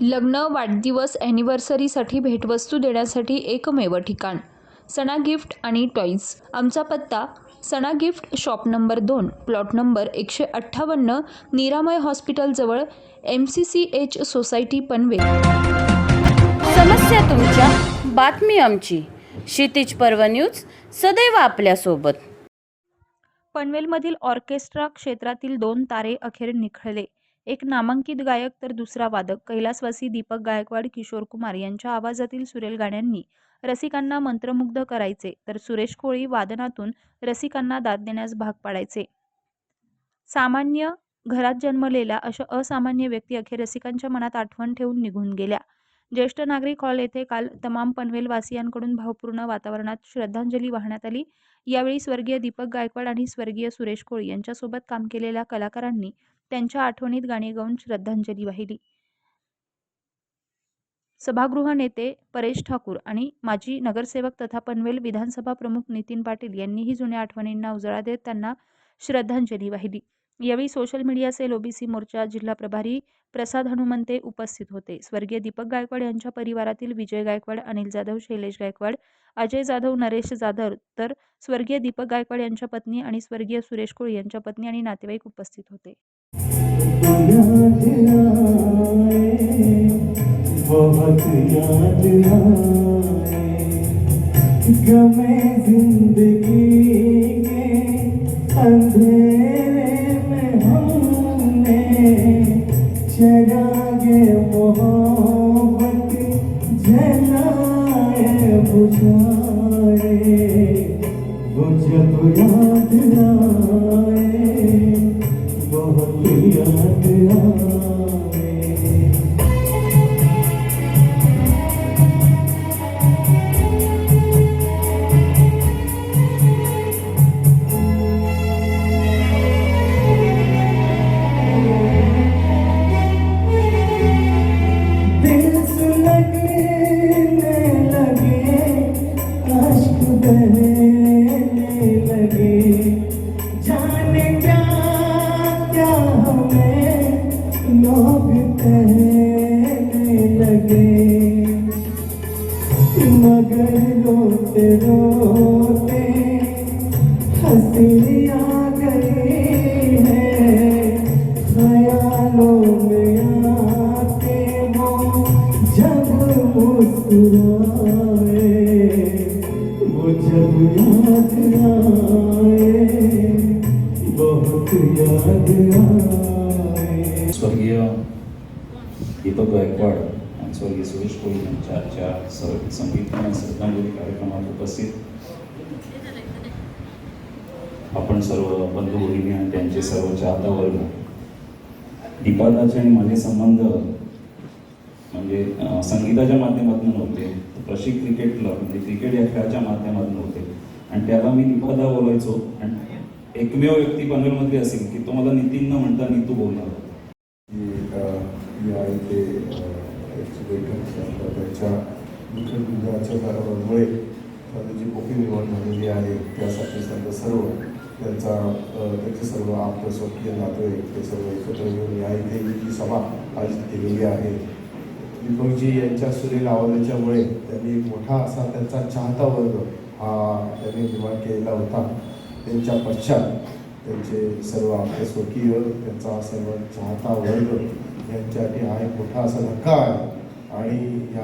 लग्न वाढदिवस ॲनिव्हर्सरीसाठी भेटवस्तू देण्यासाठी एकमेव ठिकाण. सणा गिफ्ट आणि टॉईज आमचा पत्ता सणा गिफ्ट शॉप नंबर दोन प्लॉट नंबर एकशे अठ्ठावन्न Niramay हॉस्पिटलजवळ M C C H society Panvel. समस्या तुमच्या बातमी आमची. क्षितिज पर्व न्यूज सदैव आपल्यासोबत. पनवेलमधील ऑर्केस्ट्रा क्षेत्रातील दोन तारे अखेर निखळले. एक नामांकित गायक तर दुसरा वादक. कैलासवासी दीपक गायकवाड किशोर कुमार यांच्या आवाजातील सुरेल गाण्यांनी रसिकांना मंत्रमुग्ध करायचे तर सुरेश कोळी वादनातून रसिकांना दाद देण्यास भाग पाडायचे. सामान्य घरात जन्मलेल्या अशा असामान्य व्यक्ती अखेर रसिकांच्या मनात आठवण ठेवून निघून गेल्या. ज्येष्ठ नागरिक हॉल येथे काल तमाम पनवेलवासियांकडून भावपूर्ण वातावरणात श्रद्धांजली वाहण्यात आली. यावेळी स्वर्गीय दीपक गायकवाड आणि स्वर्गीय सुरेश कोळी यांच्यासोबत काम केलेल्या कलाकारांनी त्यांच्या आठवणीत गाणी गाऊन श्रद्धांजली वाहिली. सभागृह नेते परेश ठाकूर आणि माजी नगरसेवक तथा पनवेल विधानसभा प्रमुख नितीन पाटील यांनीही जुन्या आठवणींना उजाळा देत त्यांना श्रद्धांजली वाहिली. यावेळी सोशल मीडिया सेल ओबीसी मोर्चा जिल्हा प्रभारी प्रसाद हनुमंते उपस्थित होते. स्वर्गीय दीपक गायकवाड यांच्या परिवारातील विजय गायकवाड अनिल जाधव शैलेश गायकवाड अजय जाधव नरेश जाधव तर स्वर्गीय दीपक गायकवाड यांच्या पत्नी आणि स्वर्गीय सुरेश कोळी यांच्या पत्नी आणि नातेवाईक उपस्थित होते. गमे जिंदगी के अंधेरे 雪的烟火。मगर रोते रोते हँसी आ गई है। ख्यालों में आके वो जब मुस्कुराए, वो जब याद आए, बहुत याद आए। स्वर्गीय दीपक गायकवाड स्वर्गीय सुरेश कोळी यांच्या आजच्या सर्व संगीत श्रद्धांजली कार्यक्रमात उपस्थित आपण सर्व बंधू भगिनी आणि त्यांचे सर्व चाहता वर्ग दीपादाचे आणि माझे संबंध म्हणजे संगीताच्या माध्यमातून नव्हते प्रशिक क्रिकेट क्रिकेटला म्हणजे क्रिकेट या खेळाच्या माध्यमातून होते आणि त्याला मी दीपादा बोलायचो आणि एकमेव व्यक्ती पनवेलमधली असेल की तो मला नितीन न म्हणता नीतू बोलणार होता की या इथे त्याच्या बैठक त्यांच्या मुख्य कारणामुळे त्यांची पोकी निवड झालेली आहे. त्यासाठी त्यांचं सर्व त्यांचा त्याचे त्यांचे सर्व आपलं स्वकीय नातेवाईक ते सर्व एकत्र घेऊन या इथे ही सभा आयोजित केलेली आहे. दीपकजी यांच्या सुरेल आवाजाच्यामुळे त्यांनी एक मोठा असा त्यांचा चाहता वर्ग हा त्यांनी निर्माण केलेला होता. त्यांच्या पश्चात त्यांचे सर्व आपले स्वकीय त्यांचा सर्व चाहता वर्ग यांच्यासाठी हा एक मोठा असा धक्का आहे. आणि या